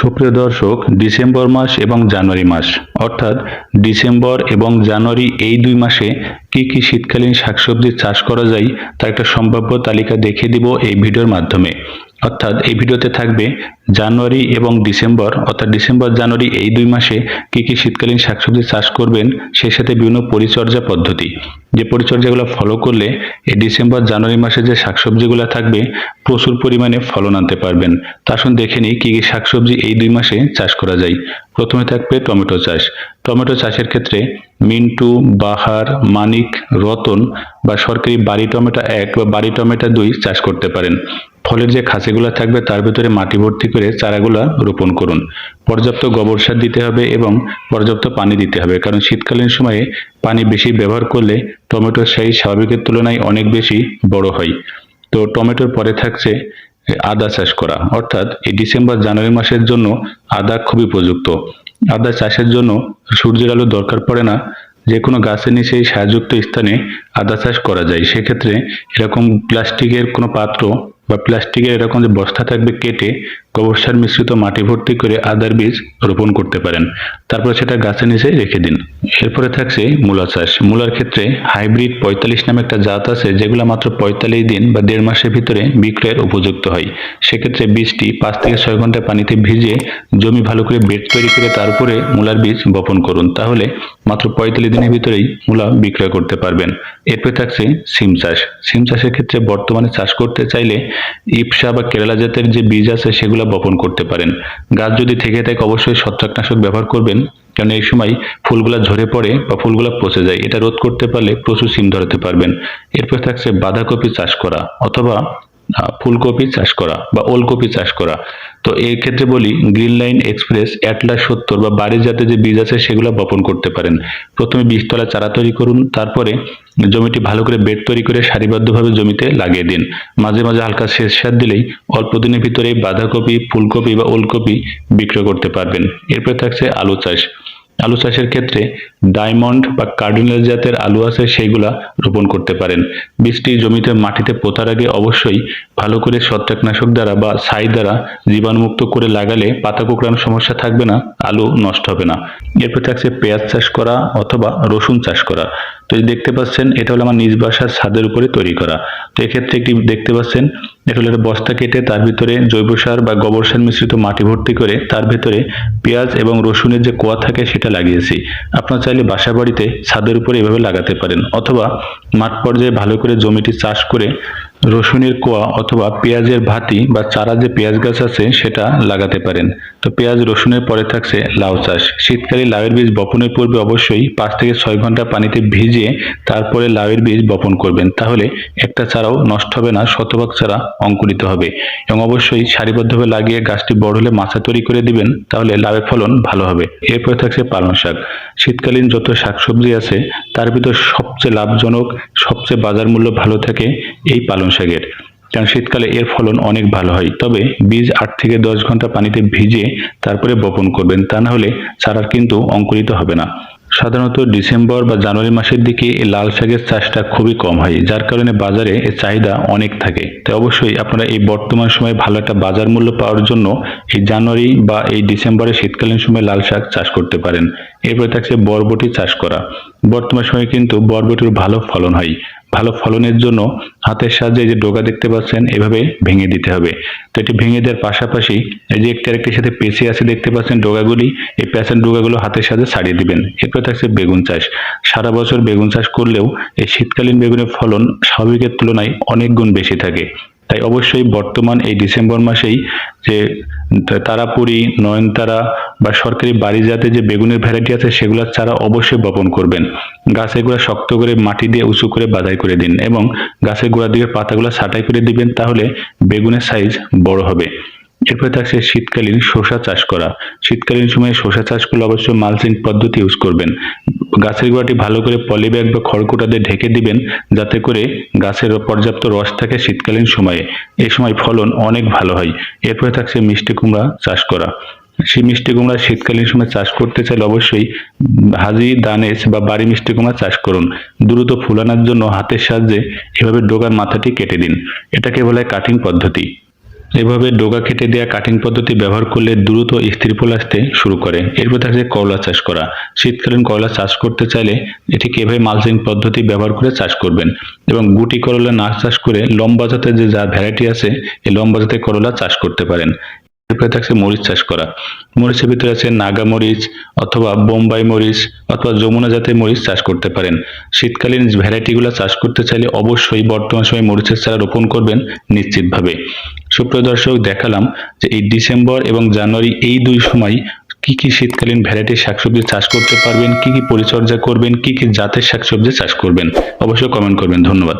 সুপ্রিয় দর্শক, ডিসেম্বর মাস এবং জানুয়ারি মাস। অর্থাৎ ডিসেম্বর এবং জানুয়ারি এই দুই মাসে কি কি শীতকালীন শাকসবজি চাষ করা যায় তার একটা সম্ভাব্য তালিকা দেখিয়ে দিব এই ভিডিওর মাধ্যমে। অর্থাৎ এই ভিডিওতে থাকবে জানুয়ারি এবং ডিসেম্বর, অর্থাৎ ডিসেম্বর, জানুয়ারি এই দুই মাসে কি কি শীতকালীন শাকসবজি চাষ করবেন, সেই সাথে বিভিন্ন পরিচর্যা পদ্ধতি। যে পরিচর্যাগুলো ফলো করলে এই ডিসেম্বর, জানুয়ারি মাসে যে শাকসবজিগুলো থাকবে, প্রচুর পরিমাণে ফলন আনতে পারবেন। তা আসুন দেখে নিই কী কী শাকসবজি এই দুই মাসে চাষ করা যায়। প্রথমে থাকবে টমেটো চাষ। টমেটো চাষের ক্ষেত্রে মিন্টু, বাহার, মানিক, রতন বা সরকারি বাড়ি টমেটো এক বা বাড়ি টমেটো দুই চাষ করতে পারেন। ফলের যে খাঁচিগুলো থাকবে তার ভিতরে মাটি ভর্তি করে চারাগুলা রোপণ করুন। পর্যাপ্ত গোবর সার দিতে হবে এবং পর্যাপ্ত পানি দিতে হবে। কারণ শীতকালীন সময়ে পানি বেশি ব্যবহার করলে টমেটোর সাইজ স্বাভাবিকের তুলনায় অনেক বেশি বড় হয়। তো টমেটোর পরে থাকছে আদা চাষ করা। অর্থাৎ এই ডিসেম্বর, জানুয়ারি মাসের জন্য আদা খুবই উপযুক্ত। আদা চাষের জন্য সূর্যের আলো দরকার পড়ে না। যে কোনো গাছের নিচে এই স্থানে আদা চাষ করা যায়। সেক্ষেত্রে এরকম প্লাস্টিকের কোনো পাত্র বা প্লাস্টিকের এরকম যে বস্তা থাকবে কেটে গোবর সার মিশ্রিত মাটি ভর্তি করে আদার বীজ রোপণ করতে পারেন। তারপর সেটা গাছের নিচে রেখে দিন। এরপরে থাকছে মূলা চাষ। মূলার ক্ষেত্রে হাইব্রিড পঁয়তাল্লিশ নামে একটা জাত আছে, যেগুলো মাত্র পঁয়তাল্লিশ দিন বা দেড় মাসের ভিতরে বিক্রয়ের উপযুক্ত হয়। সেক্ষেত্রে বীজটি পাঁচ থেকে ছয় ঘণ্টা পানিতে ভিজিয়ে জমি ভালো করে বেড তৈরি করে তার উপরে মূলার বীজ বপন করুন। তাহলে মাত্র পঁয়তাল্লিশ দিনের ভিতরেই মূলা বিক্রয় করতে পারবেন। এরপরে থাকছে সিম চাষ। সিম চাষের ক্ষেত্রে বর্তমানে চাষ করতে চাইলে ইপসা বা কেরালা জাতের যে বীজ আছে, সেগুলো বপন করতে পারেন। গাছ যদি থেকে থাকে, অবশ্যই ছত্রাকনাশক ব্যবহার করবেন। কারণ এই সময় ফুলগুলা ঝরে পড়ে বা ফুলগুলা পচে যায়। এটা রোধ করতে পারলে প্রচুর সিম ধরাতে পারবেন। এরপর থাকছে বাঁধাকপি চাষ করা অথবা ফুলকপি চাষ করা বা ওলকপি চাষ করা। তো এই ক্ষেত্রে বলি গ্রিন লাইন এক্সপ্রেস অ্যাটলাস সত্তর বা বাড়ির জাতের যে বীজ আছে সেগুলো বপন করতে পারেন। প্রথমে বীজতলা চারা তৈরি করুন, তারপরে জমিটি ভালো করে বেড তৈরি করে সারিবদ্ধভাবে জমিতে লাগিয়ে দিন। মাঝে মাঝে হালকা সেচ সার দিলেই অল্প দিনের ভিতরে বাঁধাকপি, ফুলকপি বা ওলকপি বিক্রয় করতে পারবেন। এরপরে থাকছে আলু চাষ। আলু চাষের ক্ষেত্রে ডায়মন্ড বা কার্ডিনাল জাতের আলু আছে, সেইগুলা রোপণ করতে পারেন। বীজটি জমিতে মাটিতে পোতার আগে অবশ্যই ভালো করে ছত্রাকনাশক দ্বারা বা ছাই দ্বারা জীবাণুমুক্ত করে লাগালে পাতা কুকড়ানোর সমস্যা থাকবে না, আলু নষ্ট হবে না। এরপর থাকছে পেঁয়াজ চাষ করা অথবা রসুন চাষ করা। তো দেখতে পাচ্ছেন, এটা হলো আমার নিজ বাসার ছাদের উপরে তৈরি করা। তো এক্ষেত্রে একটি দেখতে পাচ্ছেন, এটা হলো বস্তা কেটে তার ভিতরে জৈব সার বা গোবর সার মিশ্রিত মাটি ভর্তি করে তার ভিতরে পেঁয়াজ এবং রসুনের যে কোয়া থাকে সেটা লাগিয়েছি। আপনার চাইলে বাসা বাড়িতে ছাদের উপরে এভাবে লাগাতে পারেন। অথবা মাঠ পর্যায়ে ভালো করে জমিটি চাষ করে রসুনের কোয়া অথবা পেঁয়াজের ভাতি বা চারা যে পেঁয়াজ গাছ আছে, সেটা লাগাতে পারেন। তো পেঁয়াজ রসুনের পরে থাকছে লাউ চাষ। শীতকালে লাউয়ের বীজ বপনের পূর্বে অবশ্যই পাঁচ থেকে ছয় ঘণ্টা পানিতে ভিজিয়ে তারপরে লাউয়ের বীজ বপন করবেন। তাহলে একটা চারাও নষ্ট হবে না, শতভাগ চারা অঙ্কুরিত হবে। এবং অবশ্যই সারিবদ্ধভাবে লাগিয়ে গাছটি বড় হলে মাছা তৈরি করে দিবেন, তাহলে লাভের ফলন ভালো হবে। এরপরে থাকছে পালং শাক। শীতকালীন যত শাকসবজি আছে, তার ভিতর সবচেয়ে লাভজনক, সবচেয়ে বাজার মূল্য ভালো থাকে এই পালং শাকের। কারণ শীতকালে এর ফলন অনেক ভালো হয়। তবে বীজ আট থেকে দশ ঘণ্টা পানিতে ভিজে তারপরে বপন করবেন। তা না হলে চারার কিন্তু অঙ্কুরিত হবে না। সাধারণত ডিসেম্বর বা জানুয়ারি মাসের দিকে এই লাল শাকের চাষটা খুবই কম হয়, যার কারণে বাজারে এর চাহিদা অনেক থাকে। তাই অবশ্যই আপনারা এই বর্তমান সময়ে ভালো একটা বাজার মূল্য পাওয়ার জন্য এই জানুয়ারি বা এই ডিসেম্বরে শীতকালীন সময় লাল শাক চাষ করতে পারেন। এরপরে থাকছে বরবটি চাষ করা। বর্তমান সময়ে কিন্তু বরবটির ভালো ফলন হয়। ভালো ফলনের জন্য হাতের সাহায্যে যে ডোগা দেখতে পাচ্ছেন, এভাবে ভেঙে দিতে হবে। তো এটি ভেঙে দেওয়ার পাশাপাশি এই যে একটি আরেকটির সাথে পেঁচে আছে দেখতে পাচ্ছেন ডোগাগুলি, এই পেঁচার ডোগাগুলো হাতের সাহায্যে ছাড়িয়ে দিবেন। এরপর থাকছে বেগুন চাষ। সারা বছর বেগুন চাষ করলেও এই শীতকালীন বেগুনের ফলন স্বাভাবিকের তুলনায় অনেক গুণ বেশি থাকে। তাই অবশ্যই বর্তমান এই ডিসেম্বর মাসেই যে তারাপুরি, নয়নতারা বা সরকারি বাড়ি যাতে যে বেগুনের ভ্যারাইটি আছে সেগুলোর চারা অবশ্যই বপন করবেন। গাছের গোড়া শক্ত করে মাটি দিয়ে উঁচু করে বাধাই করে দিন এবং গাছের গোড়ার দিকে পাতাগুলো ছাঁটাই করে দিবেন, তাহলে বেগুনের সাইজ বড় হবে। এরপরে থাকছে শীতকালীন শসা চাষ করা। শীতকালীন সময়ে শসা চাষ করলে অবশ্যই মালচিং পদ্ধতি ইউজ করবেন। গাছের গোড়াটি ভালো করে পলিব্যাগ বা খড়কুটা দিয়ে ঢেকে দিবেন, যাতে করে গাছের পর্যাপ্ত রস থাকে শীতকালীন সময়ে। এই সময় ফলন অনেক ভালো হয়। এরপরে থাকছে মিষ্টি কুমড়া চাষ করা। সেই মিষ্টি কুমড়া শীতকালীন সময় চাষ করতে চাইলে অবশ্যই হাজি, দানেশ বা বাড়ি মিষ্টি কুমড়া চাষ করুন। দ্রুত ফুলানোর জন্য হাতের সাহায্যে এভাবে ডোগার মাথাটি কেটে দিন। এটাকে বলে কাটিং পদ্ধতি। এভাবে ডোগা কেটে দেওয়া কাটিং পদ্ধতি ব্যবহার করলে দ্রুত স্থির ফুল আসতে শুরু করে। এরপর থাকছে করলা চাষ করা। শীতকালীন করলা চাষ করতে চাইলে এটি এভাবে মালচিং পদ্ধতি ব্যবহার করে চাষ করবেন এবং গুটি করলা না চাষ করে লম্বা জাতের যে যা ভ্যারাইটি আছে, এই লম্বা জাতের করলা চাষ করতে পারেন। এরপরে থাকছে মরিচ চাষ করা। মরিচের ভিতরে আছে নাগা মরিচ অথবা বোম্বাই মরিচ অথবা যমুনা জাতের মরিচ চাষ করতে পারেন। শীতকালীন ভ্যারাইটিগুলো চাষ করতে চাইলে অবশ্যই বর্তমান সময়ে মরিচের চারা রোপণ করবেন নিশ্চিতভাবে। সুপ্রিয় দর্শক দেখালাম যে এই ডিসেম্বর এবং জানুয়ারি এই দুই সময় কি কি শীতকালীন ভ্যারাইটির শাকসবজি চাষ করতে পারবেন, কি কি পরিচর্যা করবেন, কি কি জাতের শাকসবজি চাষ করবেন। অবশ্যই কমেন্ট করবেন। ধন্যবাদ।